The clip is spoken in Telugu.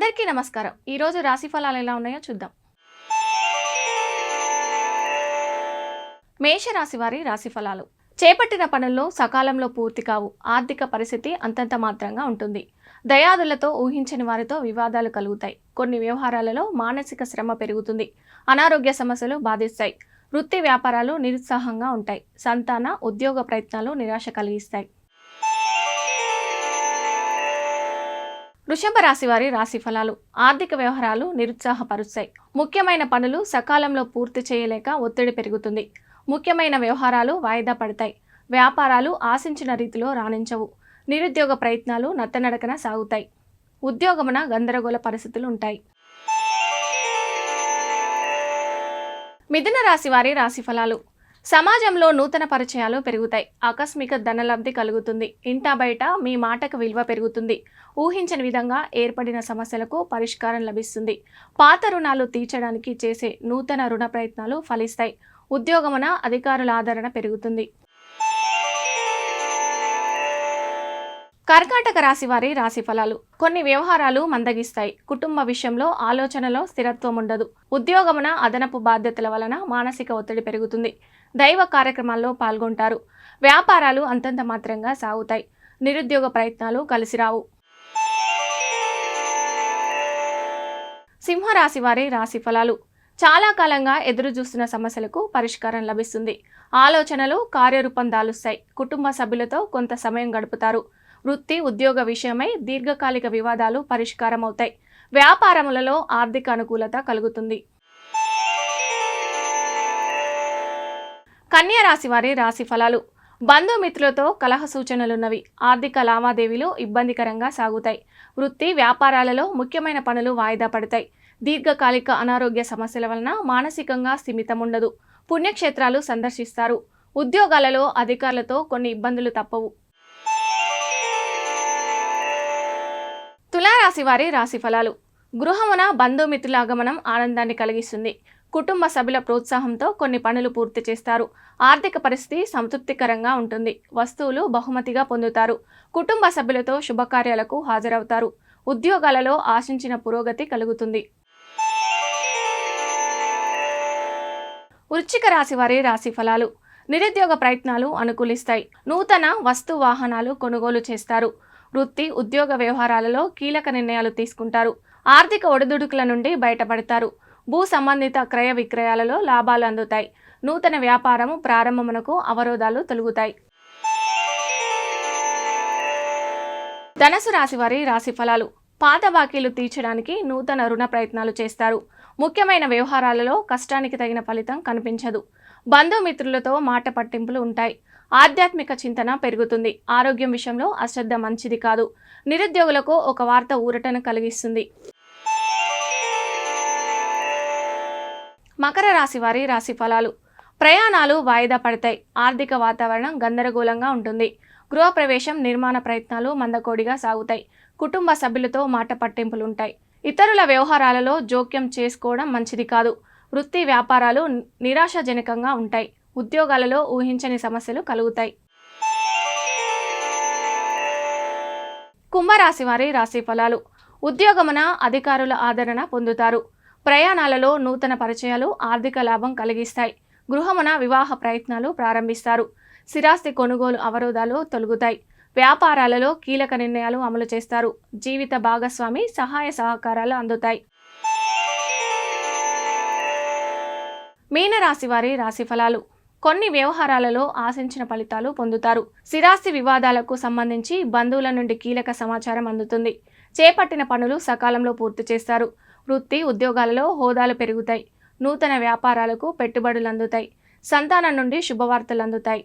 అందరికీ నమస్కారం. ఈరోజు రాశి ఫలాలు ఎలా ఉన్నాయో చూద్దాం. మేషరాశి వారి రాశి ఫలాలు. చేపట్టిన పనుల్లో సకాలంలో పూర్తి కావు. ఆర్థిక పరిస్థితి అంతంత మాత్రంగా ఉంటుంది. దయాదులతో ఊహించని వారితో వివాదాలు కలుగుతాయి. కొన్ని వ్యవహారాలలో మానసిక శ్రమ పెరుగుతుంది. అనారోగ్య సమస్యలు బాధిస్తాయి. వృత్తి వ్యాపారాలు నిరుత్సాహంగా ఉంటాయి. సంతాన ఉద్యోగ ప్రయత్నాలు నిరాశ కలిగిస్తాయి. వృషభ రాశి వారి రాశి ఫలాలు ఆర్థిక వ్యవహారాలు నిరుత్సాహపరుస్తాయి. ముఖ్యమైన పనులు సకాలంలో పూర్తి చేయలేక ఒత్తిడి పెరుగుతుంది. ముఖ్యమైన వ్యవహారాలు వాయిదా పడతాయి. వ్యాపారాలు ఆశించిన రీతిలో రాణించవు. నిరుద్యోగ ప్రయత్నాలు నత్తనడకన సాగుతాయి. ఉద్యోగమున గందరగోళ పరిస్థితులు ఉంటాయి. మిథున రాశి వారి రాశి ఫలాలు సమాజంలో నూతన పరిచయాలు పెరుగుతాయి. ఆకస్మిక ధనలబ్ధి కలుగుతుంది. ఇంటా బయట మీ మాటకు విలువ పెరుగుతుంది. ఊహించని విధంగా ఏర్పడిన సమస్యలకు పరిష్కారం లభిస్తుంది. పాత రుణాలు తీర్చడానికి చేసే నూతన రుణ ప్రయత్నాలు ఫలిస్తాయి. ఉద్యోగమున అధికారుల ఆదరణ పెరుగుతుంది. కర్కాటక రాశి వారి రాశి ఫలాలు. కొన్ని వ్యవహారాలు మందగిస్తాయి. కుటుంబ విషయంలో ఆలోచనలో స్థిరత్వం ఉండదు. ఉద్యోగమున అదనపు బాధ్యతల వలన మానసిక ఒత్తిడి పెరుగుతుంది. దైవ కార్యక్రమాల్లో పాల్గొంటారు. వ్యాపారాలు అంతంత మాత్రంగా సాగుతాయి. నిరుద్యోగ ప్రయత్నాలు కలిసిరావు సింహరాశి వారి రాశి ఫలాలు. చాలా కాలంగా ఎదురు చూస్తున్న సమస్యలకు పరిష్కారం లభిస్తుంది. ఆలోచనలు కార్యరూపం దాలుస్తాయి. కుటుంబ సభ్యులతో కొంత సమయం గడుపుతారు. వృత్తి ఉద్యోగ విషయమై దీర్ఘకాలిక వివాదాలు పరిష్కారం అవుతాయి వ్యాపారములలో ఆర్థిక అనుకూలత కలుగుతుంది. కన్యా రాశి వారి రాశి ఫలాలు. బంధుమిత్రులతో కలహ సూచనలున్నవి. ఆర్థిక లావాదేవీలు ఇబ్బందికరంగా సాగుతాయి. వృత్తి వ్యాపారాలలో ముఖ్యమైన పనులు వాయిదా పడతాయి. దీర్ఘకాలిక అనారోగ్య సమస్యల వలన మానసికంగా స్థిమితం ఉండదు పుణ్యక్షేత్రాలు సందర్శిస్తారు. ఉద్యోగాలలో అధికారులతో కొన్ని ఇబ్బందులు తప్పవు. తులారాశి వారి రాశి ఫలాలు. గృహమున బంధుమిత్రుల ఆగమనం ఆనందాన్ని కలిగిస్తుంది. కుటుంబ సభ్యుల ప్రోత్సాహంతో కొన్ని పనులు పూర్తి చేస్తారు. ఆర్థిక పరిస్థితి సంతృప్తికరంగా ఉంటుంది. వస్తువులు బహుమతిగా పొందుతారు. కుటుంబ సభ్యులతో శుభకార్యాలకు హాజరవుతారు. ఉద్యోగాలలో ఆశించిన పురోగతి కలుగుతుంది. వృశ్చిక రాశి వారి రాశి ఫలాలు. నిరుద్యోగ ప్రయత్నాలు అనుకూలిస్తాయి. నూతన వస్తు వాహనాలు కొనుగోలు చేస్తారు. వృత్తి ఉద్యోగ వ్యవహారాలలో కీలక నిర్ణయాలు తీసుకుంటారు. ఆర్థిక ఒడిదుడుకుల నుండి బయటపడతారు. భూ సంబంధిత క్రయ విక్రయాలలో లాభాలు అందుతాయి. నూతన వ్యాపారము ప్రారంభమునకు అవరోధాలు తొలుగుతాయి. ధనసు రాశి వారి రాశి ఫలాలు. పాత బాకీలు తీర్చడానికి నూతన రుణ ప్రయత్నాలు చేస్తారు. ముఖ్యమైన వ్యవహారాలలో కష్టానికి తగిన ఫలితం కనిపించదు. బంధుమిత్రులతో మాట పట్టింపులు ఉంటాయి. ఆధ్యాత్మిక చింతన పెరుగుతుంది. ఆరోగ్యం విషయంలో అశ్రద్ధ మంచిది కాదు. నిరుద్యోగులకు ఒక వార్త ఊరటను కలిగిస్తుంది. మకర రాశి వారి రాశి ఫలాలు. ప్రయాణాలు వాయిదా పడతాయి. ఆర్థిక వాతావరణం గందరగోళంగా ఉంటుంది. గృహప్రవేశం నిర్మాణ ప్రయత్నాలు మందకోడిగా సాగుతాయి. కుటుంబ సభ్యులతో మాట పట్టింపులు ఉంటాయి ఇతరుల వ్యవహారాలలో జోక్యం చేసుకోవడం మంచిది కాదు. వృత్తి వ్యాపారాలు నిరాశాజనకంగా ఉంటాయి. ఉద్యోగాలలో ఊహించని సమస్యలు కలుగుతాయి. కుంభరాశి వారి రాశి ఫలాలు. ఉద్యోగమున అధికారుల ఆదరణ పొందుతారు. ప్రయాణాలలో నూతన పరిచయాలు ఆర్థిక లాభం కలిగిస్తాయి. గృహమున వివాహ ప్రయత్నాలు ప్రారంభిస్తారు. స్థిరాస్తి కొనుగోలు అవరోధాలు తొలగుతాయి. వ్యాపారాలలో కీలక నిర్ణయాలు అమలు చేస్తారు. జీవిత భాగస్వామి సహాయ సహకారాలు అందుతాయి. మీనరాశి వారి రాశి ఫలాలు. కొన్ని వ్యవహారాలలో ఆశించిన ఫలితాలు పొందుతారు. స్థిరాస్తి వివాదాలకు సంబంధించి బంధువుల నుండి కీలక సమాచారం అందుతుంది. చేపట్టిన పనులు సకాలంలో పూర్తి చేస్తారు. వృత్తి ఉద్యోగాలలో హోదాలు పెరుగుతాయి. నూతన వ్యాపారాలకు పెట్టుబడులు అందుతాయి సంతానం నుండి శుభవార్తలు అందుతాయి